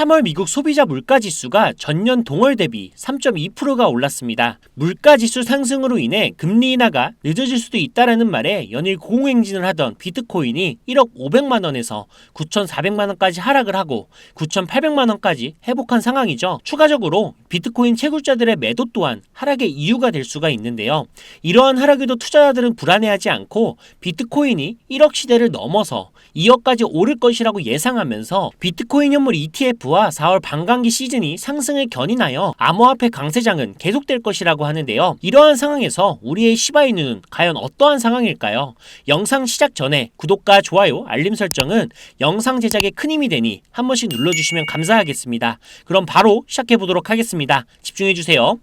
3월 미국 소비자 물가 지수가 전년 동월 대비 3.2%가 올랐습니다. 물가 지수 상승으로 인해 금리 인하가 늦어질 수도 있다라는 말에 연일 고공행진을 하던 비트코인이 1억 500만 원에서 9,400만 원까지 하락을 하고 9,800만 원까지 회복한 상황이죠. 추가적으로 비트코인 채굴자들의 매도 또한 하락의 이유가 될 수가 있는데요. 이러한 하락에도 투자자들은 불안해하지 않고 비트코인이 1억 시대를 넘어서 2억까지 오를 것이라고 예상하면서 비트코인 현물 ETF 와 4월 반감기 시즌이 상승을 견인하여 암호화폐 강세장은 계속될 것이라고 하는데요. 이러한 상황에서 우리의 시바이누는 과연 어떠한 상황일까요? 영상 시작 전에 구독과 좋아요, 알림 설정은 영상 제작에 큰 힘이 되니 한 번씩 눌러주시면 감사하겠습니다. 그럼 바로 시작해 보도록 하겠습니다. 집중해 주세요.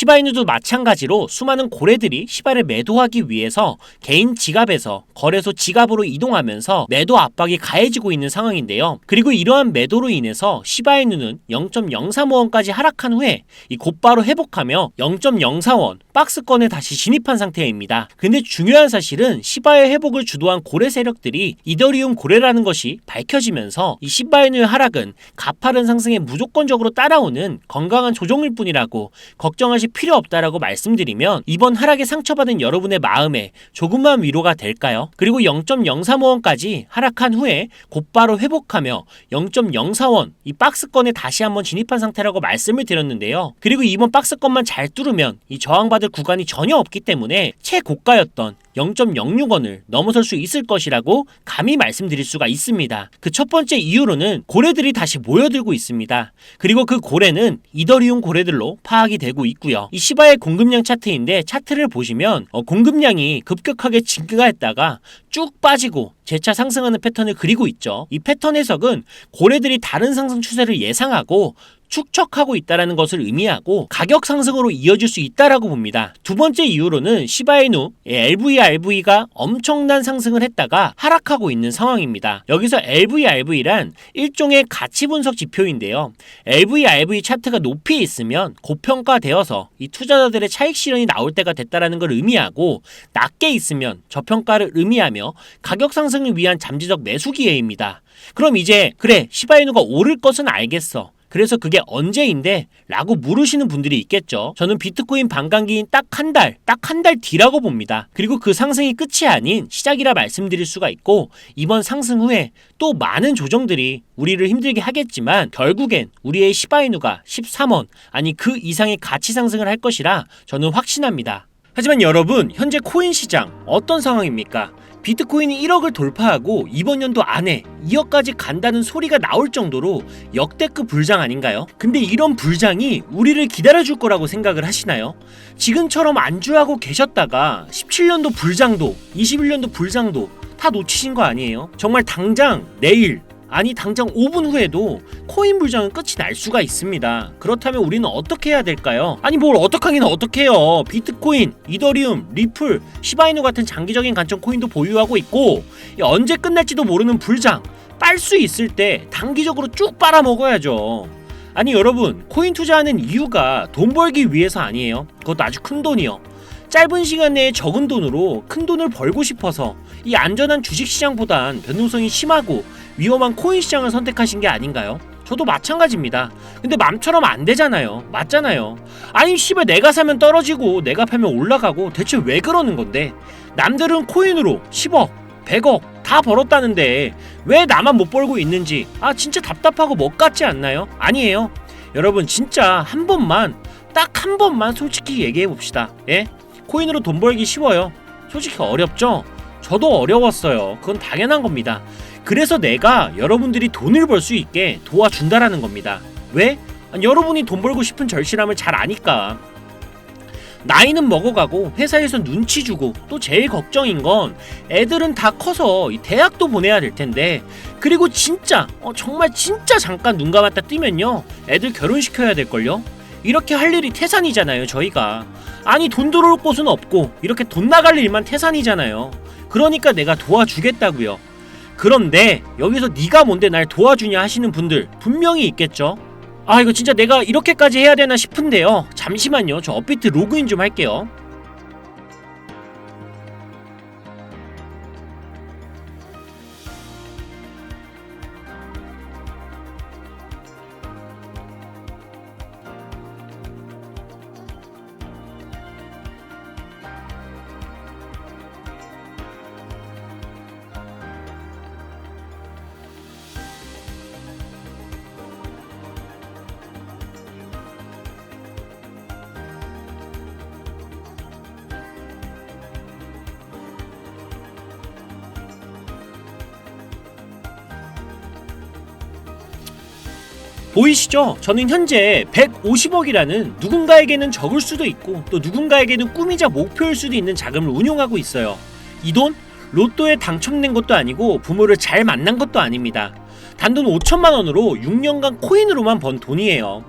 시바이누도 마찬가지로 수많은 고래들이 시바를 매도하기 위해서 개인 지갑에서 거래소 지갑으로 이동하면서 매도 압박이 가해지고 있는 상황인데요. 그리고 이러한 매도로 인해서 시바이누는 0.035원까지 하락한 후에 이 곧바로 회복하며 0.04원 박스권에 다시 진입한 상태입니다. 근데 중요한 사실은 시바의 회복을 주도한 고래 세력들이 이더리움 고래라는 것이 밝혀지면서 이 시바이누의 하락은 가파른 상승에 무조건적으로 따라오는 건강한 조정일 뿐이라고 걱정하실 필요 없다라고 말씀드리면 이번 하락에 상처받은 여러분의 마음에 조금만 위로가 될까요? 그리고 0.035원까지 하락한 후에 곧바로 회복하며 0.04원 이 박스권에 다시 한번 진입한 상태라고 말씀을 드렸는데요. 그리고 이번 박스권만 잘 뚫으면 이 저항받을 구간이 전혀 없기 때문에 최고가였던 0.06원을 넘어설 수 있을 것이라고 감히 말씀드릴 수가 있습니다. 그 첫 번째 이유로는 고래들이 다시 모여들고 있습니다. 그리고 그 고래는 이더리움 고래들로 파악이 되고 있고요. 이 시바의 공급량 차트인데 차트를 보시면 어, 공급량이 급격하게 증가했다가 쭉 빠지고 재차 상승하는 패턴을 그리고 있죠. 이 패턴 해석은 고래들이 다른 상승 추세를 예상하고 축척하고 있다라는 것을 의미하고 가격 상승으로 이어질 수 있다라고 봅니다. 두 번째 이유로는 시바이누 LVRV가 엄청난 상승을 했다가 하락하고 있는 상황입니다. 여기서 LVRV란 일종의 가치 분석 지표인데요. LVRV 차트가 높이 있으면 고평가되어서 이 투자자들의 차익 실현이 나올 때가 됐다라는 걸 의미하고 낮게 있으면 저평가를 의미하며 가격 상승을 위한 잠재적 매수 기회입니다. 그럼 이제 그래 시바이누가 오를 것은 알겠어. 그래서 그게 언제인데? 라고 물으시는 분들이 있겠죠. 저는 비트코인 반감기인 딱 한 달, 딱 한 달 뒤라고 봅니다. 그리고 그 상승이 끝이 아닌 시작이라 말씀드릴 수가 있고, 이번 상승 후에 또 많은 조정들이 우리를 힘들게 하겠지만, 결국엔 우리의 시바이누가 13원, 아니 그 이상의 가치 상승을 할 것이라 저는 확신합니다. 하지만 여러분, 현재 코인 시장 어떤 상황입니까? 비트코인이 1억을 돌파하고 이번 연도 안에 2억까지 간다는 소리가 나올 정도로 역대급 불장 아닌가요? 근데 이런 불장이 우리를 기다려줄 거라고 생각을 하시나요? 지금처럼 안주하고 계셨다가 17년도 불장도, 21년도 불장도 다 놓치신 거 아니에요? 정말 당장 내일 아니 당장 5분 후에도 코인 불장은 끝이 날 수가 있습니다. 그렇다면 우리는 어떻게 해야 될까요? 아니 뭘 어떡하긴 어떡해요. 비트코인, 이더리움, 리플, 시바이누 같은 장기적인 관점 코인도 보유하고 있고 언제 끝날지도 모르는 불장 빨 수 있을 때 단기적으로 쭉 빨아먹어야죠. 아니 여러분 코인 투자하는 이유가 돈 벌기 위해서 아니에요. 그것도 아주 큰 돈이요. 짧은 시간 내에 적은 돈으로 큰 돈을 벌고 싶어서 이 안전한 주식 시장보단 변동성이 심하고 위험한 코인 시장을 선택하신 게 아닌가요? 저도 마찬가지입니다. 근데 맘처럼 안 되잖아요. 맞잖아요. 아니 씨발 내가 사면 떨어지고 내가 팔면 올라가고 대체 왜 그러는 건데? 남들은 코인으로 10억, 100억 다 벌었다는데 왜 나만 못 벌고 있는지 아 진짜 답답하고 멋 같지 않나요? 아니에요. 여러분 진짜 한 번만 딱 한 번만 솔직히 얘기해 봅시다. 예? 코인으로 돈 벌기 쉬워요. 솔직히 어렵죠? 저도 어려웠어요. 그건 당연한 겁니다. 그래서 내가 여러분들이 돈을 벌 수 있게 도와준다라는 겁니다. 왜? 아니, 여러분이 돈 벌고 싶은 절실함을 잘 아니까. 나이는 먹어가고 회사에서 눈치 주고 또 제일 걱정인 건 애들은 다 커서 대학도 보내야 될 텐데 그리고 진짜 어, 정말 진짜 잠깐 눈 감았다 뜨면요 애들 결혼시켜야 될걸요 이렇게 할 일이 태산이잖아요 저희가 아니 돈 들어올 곳은 없고 이렇게 돈 나갈 일만 태산이잖아요 그러니까 내가 도와주겠다고요 그런데 여기서 네가 뭔데 날 도와주냐 하시는 분들 분명히 있겠죠. 아 이거 진짜 내가 이렇게까지 해야 되나 싶은데요. 잠시만요. 저 업비트 로그인 좀 할게요. 보이시죠? 저는 현재 150억이라는 누군가에게는 적을 수도 있고 또 누군가에게는 꿈이자 목표일 수도 있는 자금을 운용하고 있어요. 이 돈 로또에 당첨된 것도 아니고 부모를 잘 만난 것도 아닙니다. 단돈 5천만 원으로 6년간 코인으로만 번 돈이에요.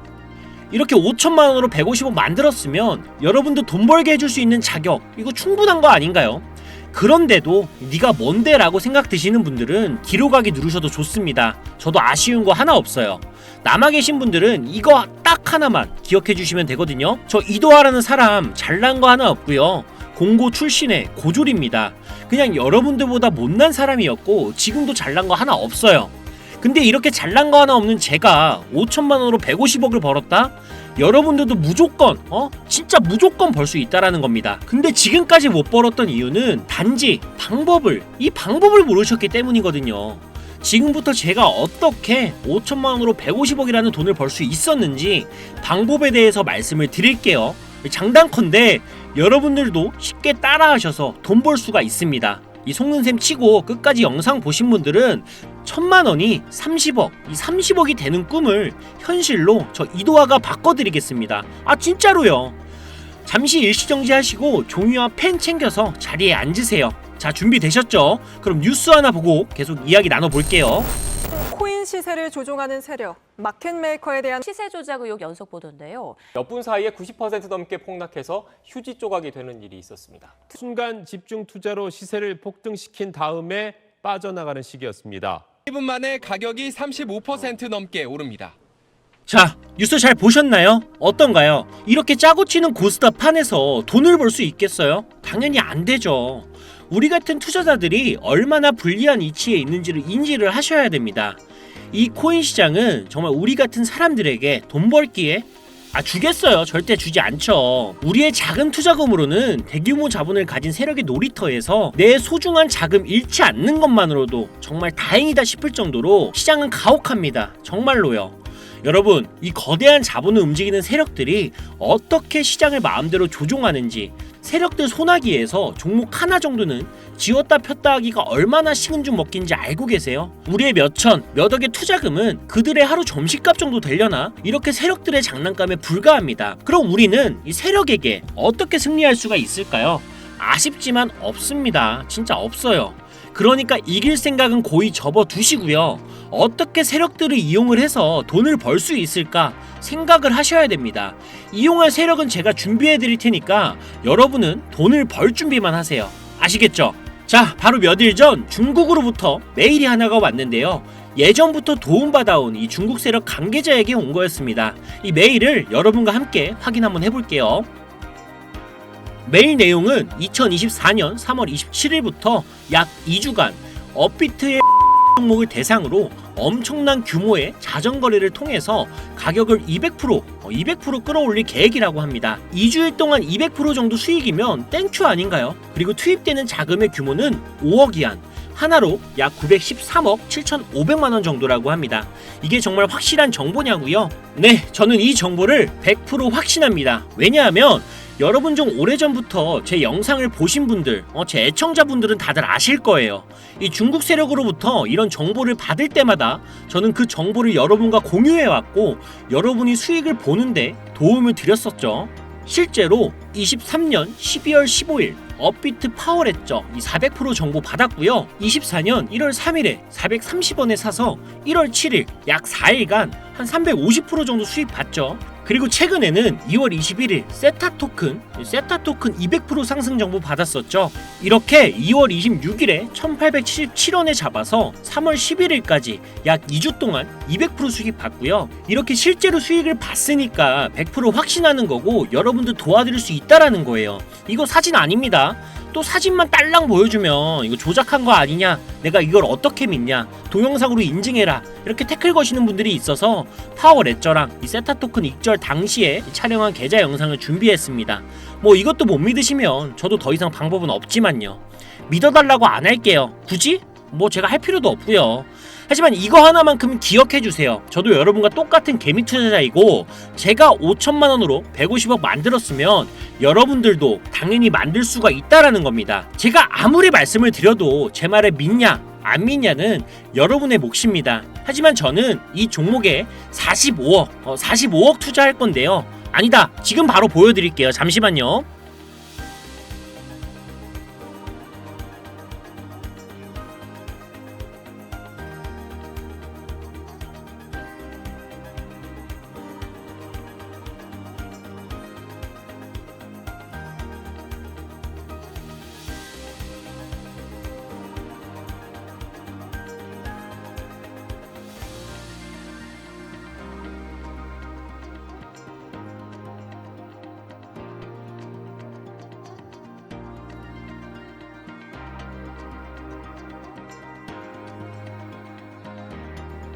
이렇게 5천만 원으로 150억 만들었으면 여러분도 돈 벌게 해줄 수 있는 자격 이거 충분한 거 아닌가요? 그런데도 네가 뭔데라고 생각 드시는 분들은 가기 누르셔도 좋습니다. 저도 아쉬운 거 하나 없어요. 남아 계신 분들은 이거 딱 하나만 기억해 주시면 되거든요. 저 이도하라는 사람 잘난 거 하나 없고요. 공고 출신의 고졸입니다. 그냥 여러분들보다 못난 사람이었고 지금도 잘난 거 하나 없어요. 근데 이렇게 잘난 거 하나 없는 제가 5천만 원으로 150억을 벌었다? 여러분들도 무조건 어 진짜 무조건 벌 수 있다라는 겁니다. 근데 지금까지 못 벌었던 이유는 단지 방법을 이 방법을 모르셨기 때문이거든요. 지금부터 제가 어떻게 5천만 원으로 150억이라는 돈을 벌 수 있었는지 방법에 대해서 말씀을 드릴게요. 장단컨대 여러분들도 쉽게 따라하셔서 돈 벌 수가 있습니다. 이 속는셈 치고 끝까지 영상 보신 분들은 천만 원이 30억, 이 30억이 되는 꿈을 현실로 저 이도화가 바꿔드리겠습니다. 아 진짜로요. 잠시 일시정지 하시고 종이와 펜 챙겨서 자리에 앉으세요. 자 준비되셨죠? 그럼 뉴스 하나 보고 계속 이야기 나눠볼게요. 코인 시세를 조종하는 세력, 마켓 메이커에 대한 시세 조작 의혹 연속 보도인데요. 몇 분 사이에 90% 넘게 폭락해서 휴지 조각이 되는 일이 있었습니다. 순간 집중 투자로 시세를 폭등시킨 다음에 빠져나가는 시기였습니다. 1분 만에 가격이 35% 넘게 오릅니다. 자, 뉴스 잘 보셨나요? 어떤가요? 이렇게 짜고 치는 고스타 판에서 돈을 벌 수 있겠어요? 당연히 안 되죠. 우리 같은 투자자들이 얼마나 불리한 위치에 있는지를 인지를 하셔야 됩니다. 이 코인 시장은 정말 우리 같은 사람들에게 돈 벌기에 아 주겠어요. 절대 주지 않죠. 우리의 작은 투자금으로는 대규모 자본을 가진 세력의 놀이터에서 내 소중한 자금 잃지 않는 것만으로도 정말 다행이다 싶을 정도로 시장은 가혹합니다. 정말로요. 여러분, 이 거대한 자본을 움직이는 세력들이 어떻게 시장을 마음대로 조종하는지 세력들 소나기에서 종목 하나 정도는 지웠다 폈다 하기가 얼마나 식은 죽 먹긴지 알고 계세요? 우리의 몇천, 몇 억의 투자금은 그들의 하루 점심값 정도 되려나? 이렇게 세력들의 장난감에 불과합니다. 그럼 우리는 이 세력에게 어떻게 승리할 수가 있을까요? 아쉽지만 없습니다. 진짜 없어요. 그러니까 이길 생각은 고이 접어 두시고요. 어떻게 세력들을 이용을 해서 돈을 벌 수 있을까 생각을 하셔야 됩니다. 이용할 세력은 제가 준비해 드릴 테니까 여러분은 돈을 벌 준비만 하세요. 아시겠죠? 자, 바로 몇 일 전 중국으로부터 메일이 하나가 왔는데요. 예전부터 도움받아온 이 중국 세력 관계자에게 온 거였습니다. 이 메일을 여러분과 함께 확인 한번 해볼게요. 메일 내용은 2024년 3월 27일부터 약 2주간 업비트의 종목을 대상으로 엄청난 규모의 자전 거래를 통해서 가격을 200% 200% 끌어올릴 계획이라고 합니다. 2주일 동안 200% 정도 수익이면 땡큐 아닌가요? 그리고 투입되는 자금의 규모는 5억 이안, 하나로 약 913억 7,500만 원 정도라고 합니다. 이게 정말 확실한 정보냐고요? 네, 저는 이 정보를 100% 확신합니다. 왜냐하면 여러분 중 오래전부터 제 영상을 보신 분들, 어, 제 애청자분들은 다들 아실 거예요. 이 중국 세력으로부터 이런 정보를 받을 때마다 저는 그 정보를 여러분과 공유해왔고 여러분이 수익을 보는데 도움을 드렸었죠. 실제로 23년 12월 15일 업비트 파워랬죠. 이 400% 정보 받았고요. 24년 1월 3일에 430원에 사서 1월 7일 약 4일간 한 350% 정도 수익 봤죠. 그리고 최근에는 2월 21일 세타 토큰, 세타 토큰 200% 상승 정보 받았었죠. 이렇게 2월 26일에 1877원에 잡아서 3월 11일까지 약 2주 동안 200% 수익 봤고요. 이렇게 실제로 수익을 봤으니까 100% 확신하는 거고 여러분들 도와드릴 수 있다라는 거예요. 이거 사진 아닙니다. 또 사진만 딸랑 보여주면 이거 조작한 거 아니냐? 내가 이걸 어떻게 믿냐? 동영상으로 인증해라. 이렇게 태클 거시는 분들이 있어서 파워 레저랑 이 세타 토큰 익절 당시에 촬영한 계좌 영상을 준비했습니다. 뭐 이것도 못 믿으시면 저도 더 이상 방법은 없지만요. 믿어달라고 안 할게요. 굳이? 뭐 제가 할 필요도 없고요. 하지만 이거 하나만큼 기억해 주세요. 저도 여러분과 똑같은 개미 투자자이고 제가 5천만 원으로 150억 만들었으면 여러분들도 당연히 만들 수가 있다라는 겁니다. 제가 아무리 말씀을 드려도 제 말을 믿냐 안 믿냐는 여러분의 몫입니다. 하지만 저는 이 종목에 45억, 어, 45억 투자할 건데요. 아니다. 지금 바로 보여드릴게요. 잠시만요.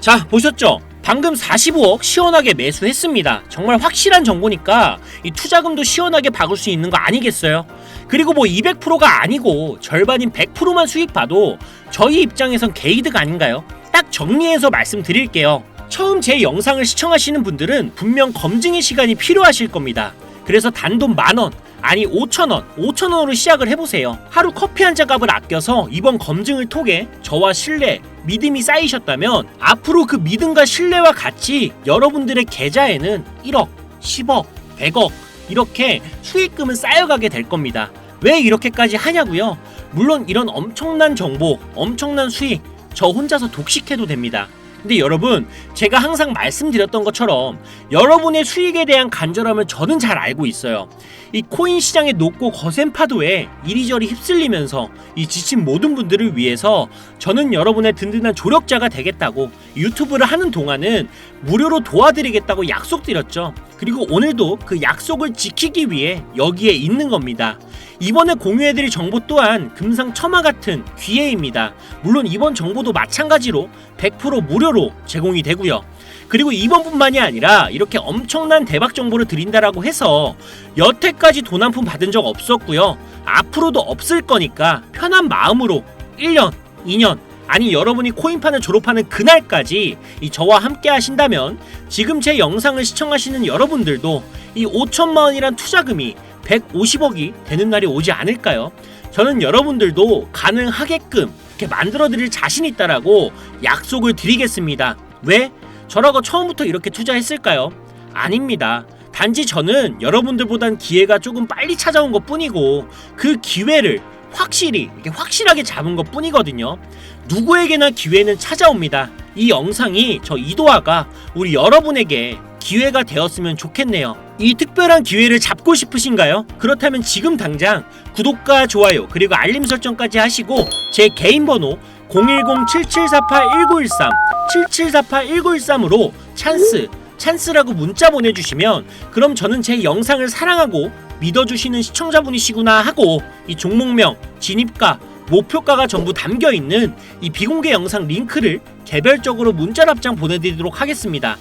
자, 보셨죠? 방금 45억 시원하게 매수했습니다. 정말 확실한 정보니까 이 투자금도 시원하게 박을 수 있는 거 아니겠어요? 그리고 뭐 200%가 아니고 절반인 100%만 수익 봐도 저희 입장에선 게이드가 아닌가요? 딱 정리해서 말씀드릴게요. 처음 제 영상을 시청하시는 분들은 분명 검증의 시간이 필요하실 겁니다. 그래서 단돈 만원, 아니 5천원, 5천원으로 시작을 해보세요. 하루 커피 한 잔 값을 아껴서 이번 검증을 통해 저와 신뢰, 믿음이 쌓이셨다면 앞으로 그 믿음과 신뢰와 같이 여러분들의 계좌에는 1억, 10억, 100억 이렇게 수익금은 쌓여가게 될 겁니다. 왜 이렇게까지 하냐고요? 물론 이런 엄청난 정보, 엄청난 수익 저 혼자서 독식해도 됩니다. 근데 여러분, 제가 항상 말씀드렸던 것처럼 여러분의 수익에 대한 간절함을 저는 잘 알고 있어요. 이 코인 시장의 높고 거센 파도에 이리저리 휩쓸리면서 이 지친 모든 분들을 위해서 저는 여러분의 든든한 조력자가 되겠다고 유튜브를 하는 동안은 무료로 도와드리겠다고 약속드렸죠. 그리고 오늘도 그 약속을 지키기 위해 여기에 있는 겁니다. 이번에 공유해드릴 정보 또한 금상첨화 같은 기회입니다. 물론 이번 정보도 마찬가지로 100% 무료로 제공이 되고요. 그리고 이번뿐만이 아니라 이렇게 엄청난 대박 정보를 드린다라고 해서 여태까지 돈 한 푼 받은 적 없었고요. 앞으로도 없을 거니까 편한 마음으로 1년, 2년, 아니 여러분이 코인판을 졸업하는 그날까지 이 저와 함께 하신다면 지금 제 영상을 시청하시는 여러분들도 이 5천만 원이란 투자금이 150억이 되는 날이 오지 않을까요? 저는 여러분들도 가능하게끔 이렇게 만들어 드릴 자신 있다라고 약속을 드리겠습니다. 왜? 저라고 처음부터 이렇게 투자했을까요? 아닙니다. 단지 저는 여러분들보단 기회가 조금 빨리 찾아온 것 뿐이고 그 기회를 확실히 이렇게 확실하게 잡은 것 뿐이거든요. 누구에게나 기회는 찾아옵니다. 이 영상이 저 이도아가 우리 여러분에게 기회가 되었으면 좋겠네요. 이 특별한 기회를 잡고 싶으신가요? 그렇다면 지금 당장 구독과 좋아요 그리고 알림 설정까지 하시고 제 개인 번호 010-7748-1913 7748-1913으로 찬스 찬스라고 문자 보내주시면 그럼 저는 제 영상을 사랑하고 믿어주시는 시청자분이시구나 하고 이 종목명, 진입가, 목표가가 전부 담겨 있는 이 비공개 영상 링크를 개별적으로 문자 답장 보내드리도록 하겠습니다.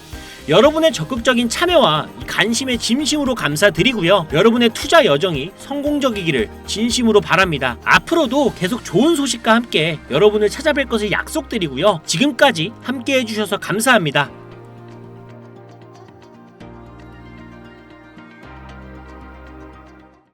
여러분의 적극적인 참여와 이 관심에 진심으로 감사드리고요. 여러분의 투자 여정이 성공적이기를 진심으로 바랍니다. 앞으로도 계속 좋은 소식과 함께 여러분을 찾아뵐 것을 약속드리고요. 지금까지 함께 해주셔서 감사합니다.